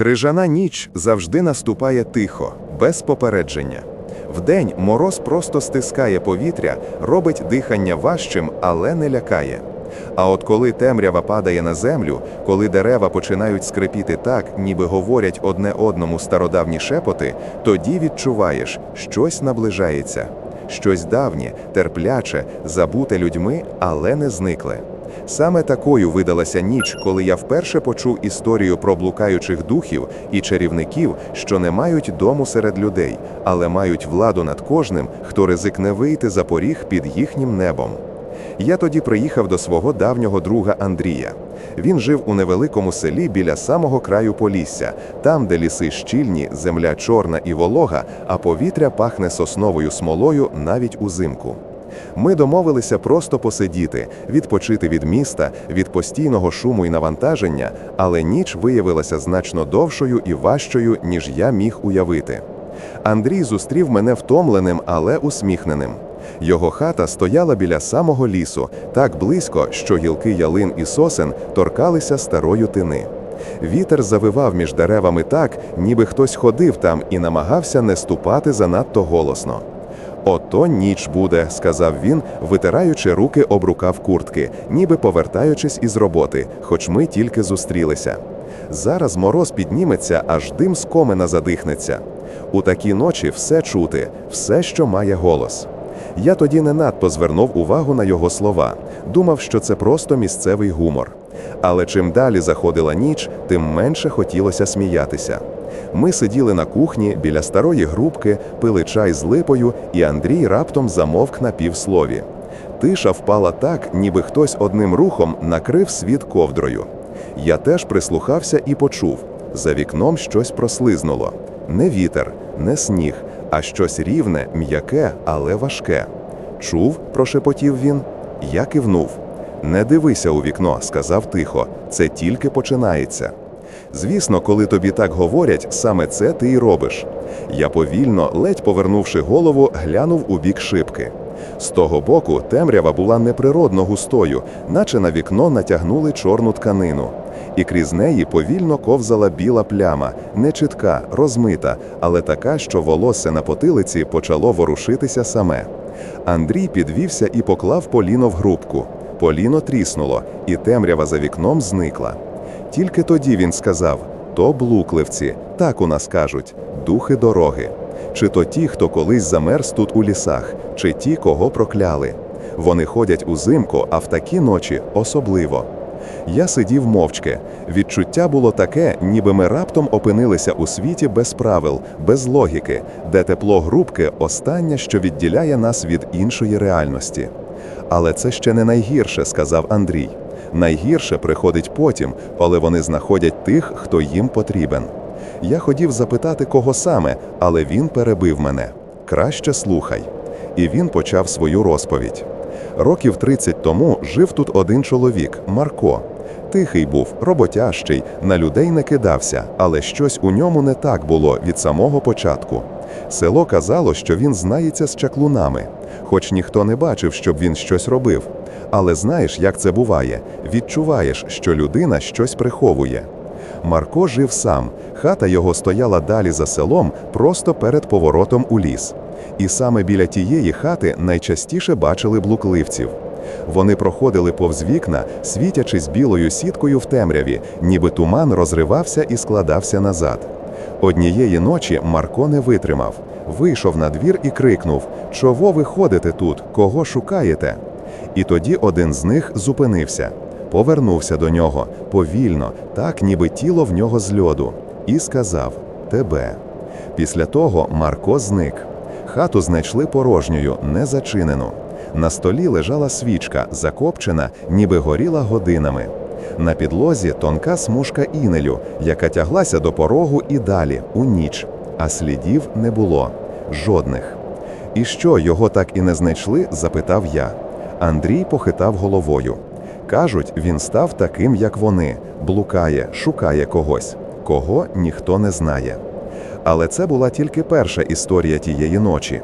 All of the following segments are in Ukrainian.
Крижана ніч завжди наступає тихо, без попередження. Вдень мороз просто стискає повітря, робить дихання важчим, але не лякає. А от коли темрява падає на землю, коли дерева починають скрипіти так, ніби говорять одне одному стародавні шепоти, тоді відчуваєш, щось наближається. Щось давнє, терпляче, забуте людьми, але не зникле. Саме такою видалася ніч, коли я вперше почув історію про блукаючих духів і чарівників, що не мають дому серед людей, але мають владу над кожним, хто ризикне вийти за поріг під їхнім небом. Я тоді приїхав до свого давнього друга Андрія. Він жив у невеликому селі біля самого краю Полісся, там, де ліси щільні, земля чорна і волога, а повітря пахне сосновою смолою навіть узимку. Ми домовилися просто посидіти, відпочити від міста, від постійного шуму і навантаження, але ніч виявилася значно довшою і важчою, ніж я міг уявити. Андрій зустрів мене втомленим, але усміхненим. Його хата стояла біля самого лісу, так близько, що гілки ялин і сосен торкалися старої тини. Вітер завивав між деревами так, ніби хтось ходив там і намагався не ступати занадто голосно. Ото ніч буде, сказав він, витираючи руки об рукав куртки, ніби повертаючись із роботи, хоч ми тільки зустрілися. Зараз мороз підніметься, аж дим з комина задихнеться. У такі ночі все чути, все, що має голос. Я тоді не надто звернув увагу на його слова, думав, що це просто місцевий гумор. Але чим далі заходила ніч, тим менше хотілося сміятися. Ми сиділи на кухні біля старої грубки, пили чай з липою, і Андрій раптом замовк на півслові. Тиша впала так, ніби хтось одним рухом накрив світ ковдрою. Я теж прислухався і почув: за вікном щось прослизнуло. Не вітер, не сніг, а щось рівне, м'яке, але важке. Чув, прошепотів він. Я кивнув. Не дивися у вікно, сказав тихо. Це тільки починається. Звісно, коли тобі так говорять, саме це ти й робиш. Я повільно, ледь повернувши голову, глянув у бік шибки. З того боку темрява була неприродно густою, наче на вікно натягнули чорну тканину. І крізь неї повільно ковзала біла пляма, нечітка, розмита, але така, що волосся на потилиці почало ворушитися саме. Андрій підвівся і поклав поліно в грубку. Поліно тріснуло, і темрява за вікном зникла. Тільки тоді він сказав: то блукливці, так у нас кажуть, духи дороги. Чи то ті, хто колись замерз тут у лісах, чи ті, кого прокляли. Вони ходять узимку, а в такі ночі особливо. Я сидів мовчки. Відчуття було таке, ніби ми раптом опинилися у світі без правил, без логіки, де тепло грубки останнє, що відділяє нас від іншої реальності. Але це ще не найгірше, сказав Андрій. Найгірше приходить потім, коли вони знаходять тих, хто їм потрібен. Я хотів запитати, кого саме, але він перебив мене. Краще слухай. І він почав свою розповідь. Років 30 тому жив тут один чоловік Марко. Тихий був, роботящий, на людей не кидався, але щось у ньому не так було від самого початку. Село казало, що він знається з чаклунами, хоч ніхто не бачив, щоб він щось робив. Але знаєш, як це буває? Відчуваєш, що людина щось приховує. Марко жив сам, хата його стояла далі за селом, просто перед поворотом у ліс. І саме біля тієї хати найчастіше бачили блукливців. Вони проходили повз вікна, світячись білою сіткою в темряві, ніби туман розривався і складався назад. Однієї ночі Марко не витримав, вийшов на двір і крикнув: Чого ви ходите тут? Кого шукаєте? І тоді один з них зупинився, повернувся до нього повільно, так ніби тіло в нього з льоду, і сказав: Тебе. Після того Марко зник. Хату знайшли порожньою, не зачинену. На столі лежала свічка, закопчена, ніби горіла годинами. На підлозі тонка смужка інелю, яка тяглася до порогу і далі, у ніч, а слідів не було жодних. І що його так і не знайшли? запитав я. Андрій похитав головою. Кажуть, він став таким, як вони, блукає, шукає когось, кого ніхто не знає. Але це була тільки перша історія тієї ночі.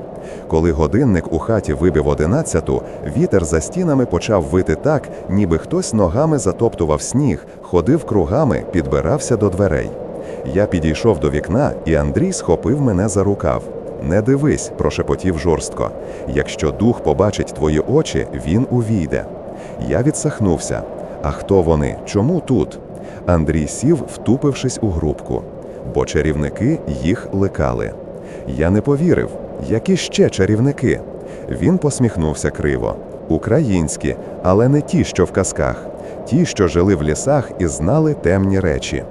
Коли годинник у хаті вибив одинадцяту, вітер за стінами почав вити так, ніби хтось ногами затоптував сніг, ходив кругами, підбирався до дверей. Я підійшов до вікна, і Андрій схопив мене за рукав. Не дивись, прошепотів жорстко. Якщо дух побачить твої очі, він увійде. Я відсахнувся. А хто вони? Чому тут? Андрій сів, втупившись у грубку, бо чарівники їх ликали. Я не повірив. Які ще чарівники? Він посміхнувся криво. Українські, але не ті, що в казках, ті, що жили в лісах і знали темні речі.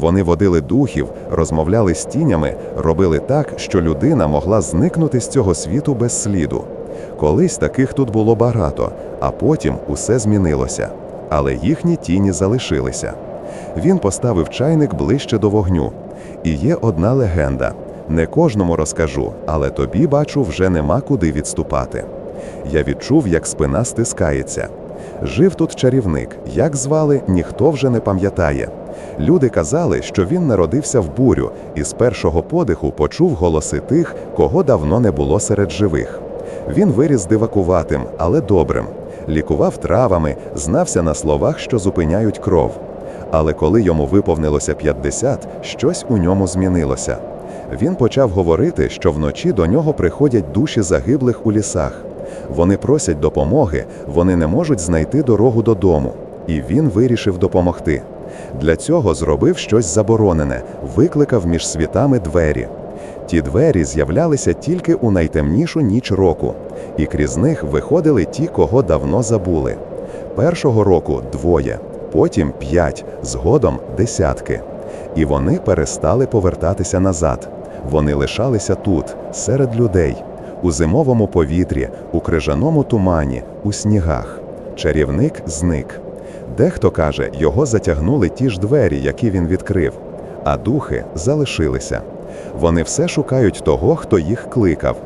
Вони водили духів, розмовляли з тінями, робили так, що людина могла зникнути з цього світу без сліду. Колись таких тут було багато, а потім усе змінилося. Але їхні тіні залишилися. Він поставив чайник ближче до вогню. І є одна легенда. Не кожному розкажу, але тобі, бачу, вже нема куди відступати. Я відчув, як спина стискається. Жив тут чарівник, як звали, ніхто вже не пам'ятає. Люди казали, що він народився в бурю і з першого подиху почув голоси тих, кого давно не було серед живих. Він виріс дивакуватим, але добрим, лікував травами, знався на словах, що зупиняють кров. Але коли йому виповнилося 50, щось у ньому змінилося. Він почав говорити, що вночі до нього приходять душі загиблих у лісах. Вони просять допомоги, вони не можуть знайти дорогу додому. І він вирішив допомогти. Для цього зробив щось заборонене, викликав між світами двері. Ті двері з'являлися тільки у найтемнішу ніч року, і крізь них виходили ті, кого давно забули. Першого року двоє, потім п'ять, згодом десятки. І вони перестали повертатися назад. Вони лишалися тут, серед людей, у зимовому повітрі, у крижаному тумані, у снігах. Чарівник зник. Дехто каже, його затягнули ті ж двері, які він відкрив, а духи залишилися. Вони все шукають того, хто їх кликав.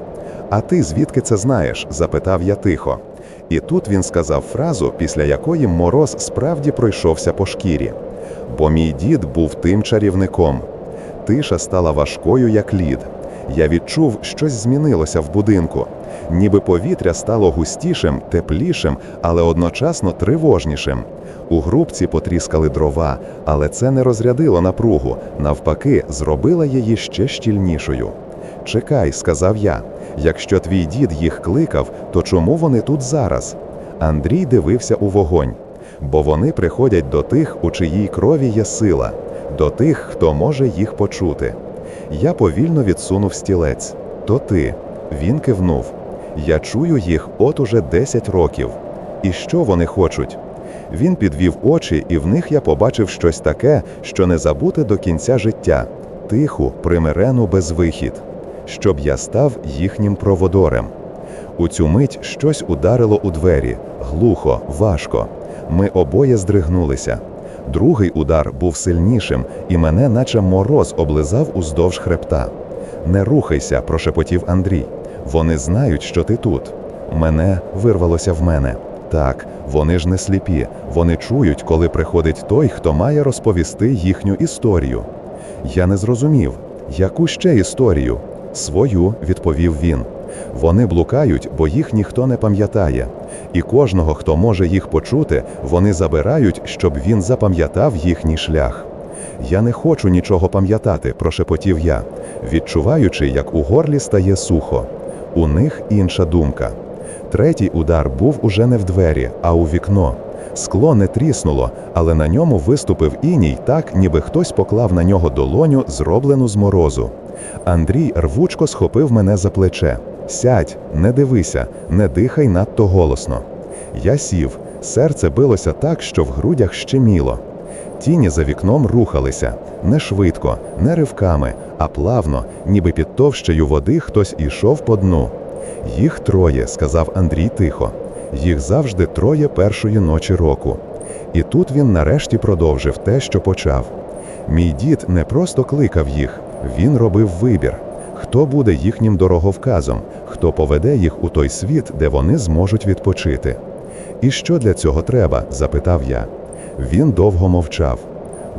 А ти звідки це знаєш? запитав я тихо. І тут він сказав фразу, після якої мороз справді пройшовся по шкірі. Бо мій дід був тим чарівником. Тиша стала важкою, як лід. Я відчув, щось змінилося в будинку. Ніби повітря стало густішим, теплішим, але одночасно тривожнішим. У грубці потріскали дрова, але це не розрядило напругу, навпаки, зробило її ще щільнішою. Чекай, сказав я. Якщо твій дід їх кликав, то чому вони тут зараз? Андрій дивився у вогонь, бо вони приходять до тих, у чиїй крові є сила, до тих, хто може їх почути. Я повільно відсунув стілець. То ти. Він кивнув. Я чую їх от уже 10 років. І що вони хочуть? Він підвів очі, і в них я побачив щось таке, що не забути до кінця життя тиху, примирену безвихід, щоб я став їхнім проводорем. У цю мить щось ударило у двері глухо, важко. Ми обоє здригнулися. Другий удар був сильнішим, і мене, наче мороз, облизав уздовж хребта. Не рухайся, прошепотів Андрій. Вони знають, що ти тут. Мене вирвалося в мене. Так, вони ж не сліпі, вони чують, коли приходить той, хто має розповісти їхню історію. Я не зрозумів, яку ще історію? Свою, відповів він. Вони блукають, бо їх ніхто не пам'ятає. І кожного, хто може їх почути, вони забирають, щоб він запам'ятав їхній шлях. Я не хочу нічого пам'ятати, прошепотів я, відчуваючи, як у горлі стає сухо. У них інша думка. Третій удар був уже не в двері, а у вікно. Скло не тріснуло, але на ньому виступив іній так, ніби хтось поклав на нього долоню, зроблену з морозу. Андрій рвучко схопив мене за плече. Сядь, не дивися, не дихай надто голосно. Я сів, серце билося так, що в грудях щеміло. Тіні за вікном рухалися не швидко, не ривками, а плавно, ніби під товщею води хтось ішов по дну. Їх троє, сказав Андрій тихо. Їх завжди троє першої ночі року. І тут він нарешті продовжив те, що почав. Мій дід не просто кликав їх, він робив вибір. Хто буде їхнім дороговказом, хто поведе їх у той світ, де вони зможуть відпочити. І що для цього треба? запитав я. Він довго мовчав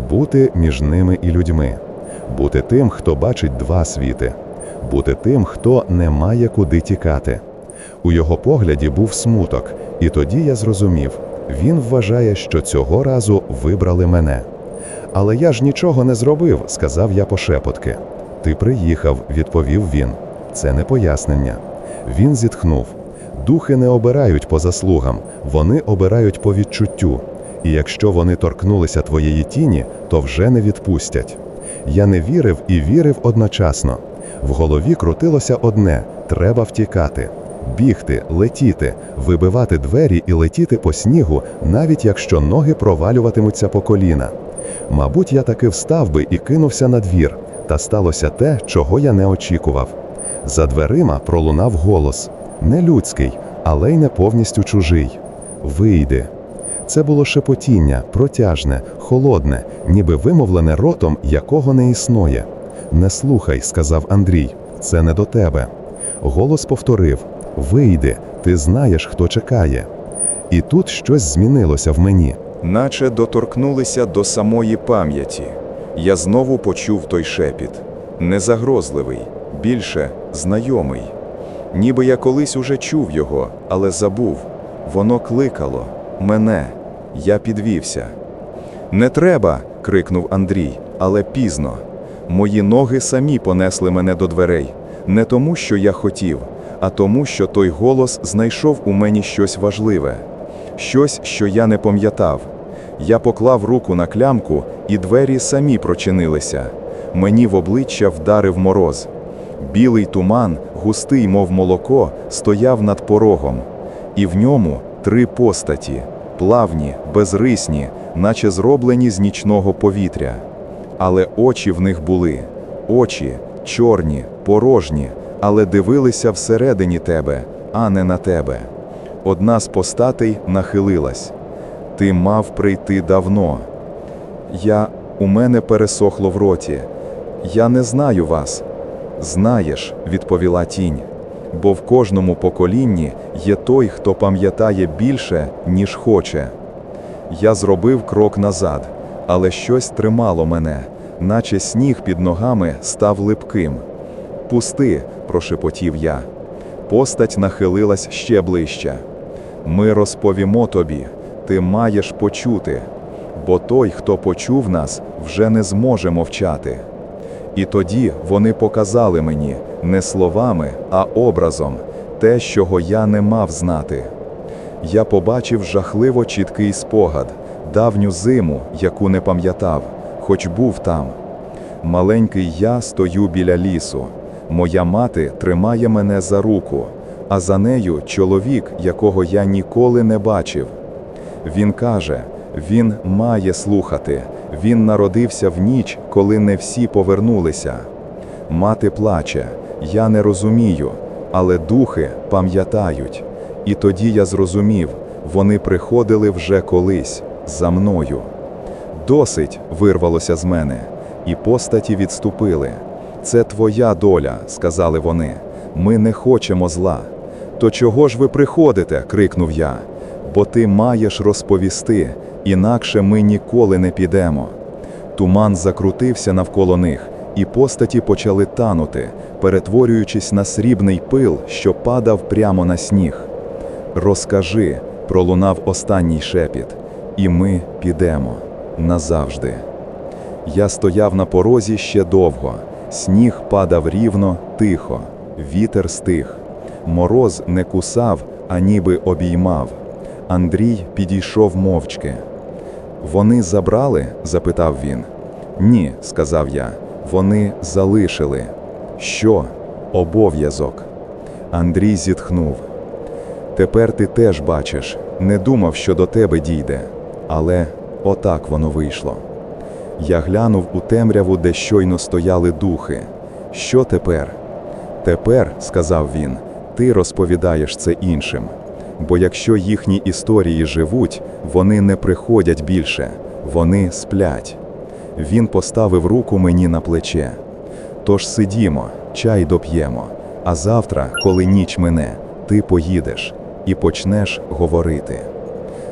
бути між ними і людьми, бути тим, хто бачить два світи, бути тим, хто не має куди тікати. У його погляді був смуток, і тоді я зрозумів він вважає, що цього разу вибрали мене. Але я ж нічого не зробив, сказав я пошепотки. Ти приїхав, відповів він. Це не пояснення. Він зітхнув. Духи не обирають по заслугам, вони обирають по відчуттю. І якщо вони торкнулися твоєї тіні, то вже не відпустять. Я не вірив і вірив одночасно. В голові крутилося одне треба втікати. Бігти, летіти, вибивати двері і летіти по снігу, навіть якщо ноги провалюватимуться по коліна. Мабуть, я таки встав би і кинувся на двір, та сталося те, чого я не очікував. За дверима пролунав голос не людський, але й не повністю чужий. Вийди. Це було шепотіння, протяжне, холодне, ніби вимовлене ротом, якого не існує. Не слухай, сказав Андрій, це не до тебе. Голос повторив: Вийди, ти знаєш, хто чекає. І тут щось змінилося в мені. Наче доторкнулися до самої пам'яті. Я знову почув той шепіт. Незагрозливий, більше знайомий. Ніби я колись уже чув його, але забув. Воно кликало мене. Я підвівся. Не треба. крикнув Андрій, але пізно. Мої ноги самі понесли мене до дверей. Не тому, що я хотів, а тому, що той голос знайшов у мені щось важливе, щось, що я не пам'ятав. Я поклав руку на клямку, і двері самі прочинилися. Мені в обличчя вдарив мороз. Білий туман, густий, мов молоко, стояв над порогом, і в ньому три постаті, плавні, безрисні, наче зроблені з нічного повітря. Але очі в них були очі, чорні, порожні, але дивилися всередині тебе, а не на тебе. Одна з постатей нахилилась. Ти мав прийти давно. Я у мене пересохло в роті. Я не знаю вас. Знаєш, відповіла тінь. Бо в кожному поколінні є той, хто пам'ятає більше, ніж хоче. Я зробив крок назад, але щось тримало мене, наче сніг під ногами став липким. Пусти, прошепотів я. Постать нахилилась ще ближче. Ми розповімо тобі, ти маєш почути, бо той, хто почув нас, вже не зможе мовчати. І тоді вони показали мені не словами, а образом те, чого я не мав знати. Я побачив жахливо чіткий спогад, давню зиму, яку не пам'ятав, хоч був там. Маленький я стою біля лісу. Моя мати тримає мене за руку, а за нею чоловік, якого я ніколи не бачив. Він каже, він має слухати. Він народився в ніч, коли не всі повернулися. Мати плаче, я не розумію, але духи пам'ятають. І тоді я зрозумів, вони приходили вже колись за мною. Досить вирвалося з мене, і постаті відступили. Це твоя доля, сказали вони. Ми не хочемо зла. То чого ж ви приходите? крикнув я. Бо ти маєш розповісти, інакше ми ніколи не підемо. Туман закрутився навколо них, і постаті почали танути, перетворюючись на срібний пил, що падав прямо на сніг. Розкажи, пролунав останній шепіт, і ми підемо назавжди. Я стояв на порозі ще довго. Сніг падав рівно, тихо, вітер стих. Мороз не кусав, а ніби обіймав. Андрій підійшов мовчки. Вони забрали? запитав він. Ні, сказав я. Вони залишили. Що? Обов'язок. Андрій зітхнув. Тепер ти теж бачиш, не думав, що до тебе дійде. Але отак воно вийшло. Я глянув у темряву, де щойно стояли духи. Що тепер? Тепер, сказав він, ти розповідаєш це іншим. Бо якщо їхні історії живуть, вони не приходять більше, вони сплять. Він поставив руку мені на плече. Тож сидімо, чай доп'ємо, а завтра, коли ніч мине, ти поїдеш і почнеш говорити.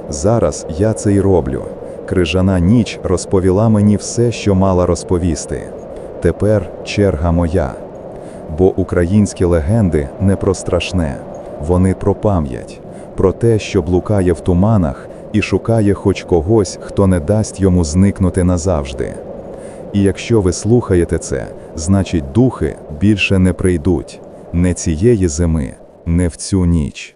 Зараз я це й роблю. Крижана ніч розповіла мені все, що мала розповісти. Тепер черга моя. Бо українські легенди не про страшне, вони про пам'ять, про те, що блукає в туманах, і шукає хоч когось, хто не дасть йому зникнути назавжди. І якщо ви слухаєте це, значить духи більше не прийдуть не цієї зими, не в цю ніч.